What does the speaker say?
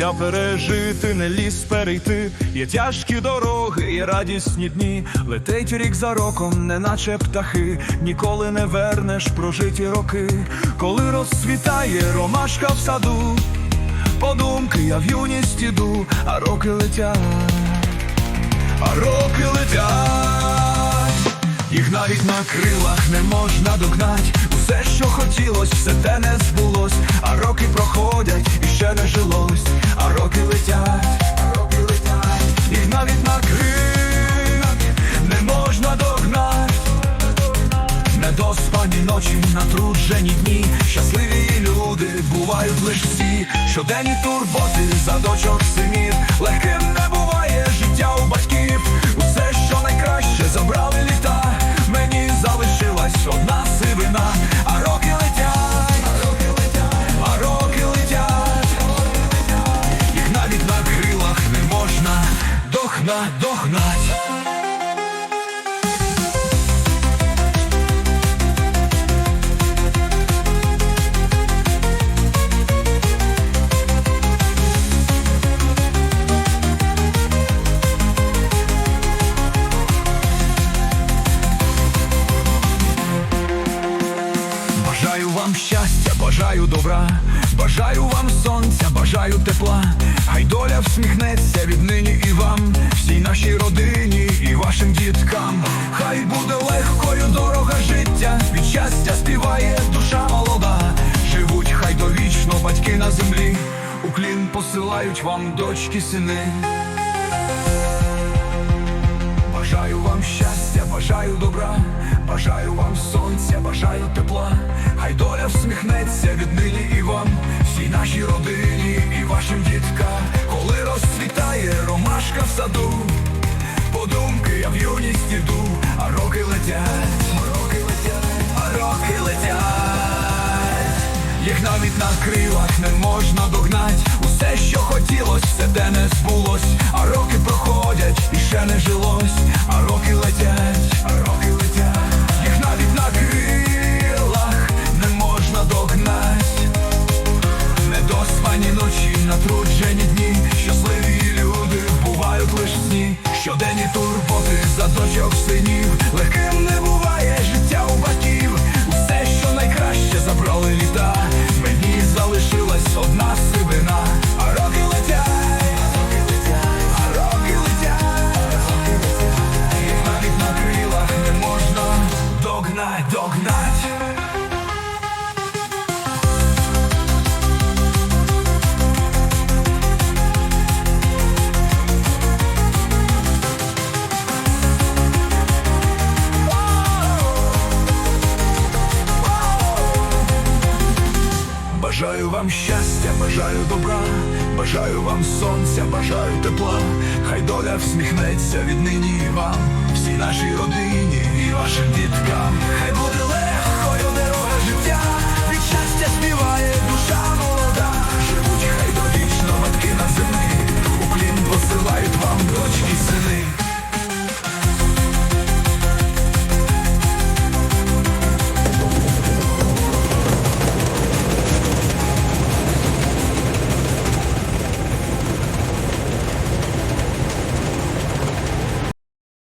життя пережити, не ліс перейти. Є тяжкі дороги, є радісні дні. Летить рік за роком, неначе птахи. Ніколи не вернеш прожиті роки. Коли розцвітає ромашка в саду, подумки я в юність іду, а роки летять, а роки летять. Їх навіть на крилах не можна догнать. Усе, що хотілось, все те не збулось. Люди бувають лиш всі, щоденні турботи за дочок синів, легким не буває життя у батьків. Бажаю добра, бажаю вам сонця, бажаю тепла. Хай доля всміхнеться віднині і вам, всій нашій родині і вашим діткам. Хай буде легкою дорога життя, від щастя співає душа молода. Живуть хай довічно батьки на землі, уклін посилають вам дочки, сини. Бажаю добра, бажаю вам сонця, бажаю тепла. Хай доля всміхнеться віднині і вам, всій нашій родині і вашим діткам. Коли розцвітає ромашка в саду, подумки я в юність іду, а роки летять, роки летять, а роки летять. Їх навіть на крилах не можна догнать. Усе, що хотілось, все те не збулось. А роки проходять і ще не жилось. А синів. Легким вам щастя, бажаю добра, бажаю вам сонця, бажаю тепла. Хай доля всміхнеться віднині і вам, всій нашій родині і вашим діткам. Хай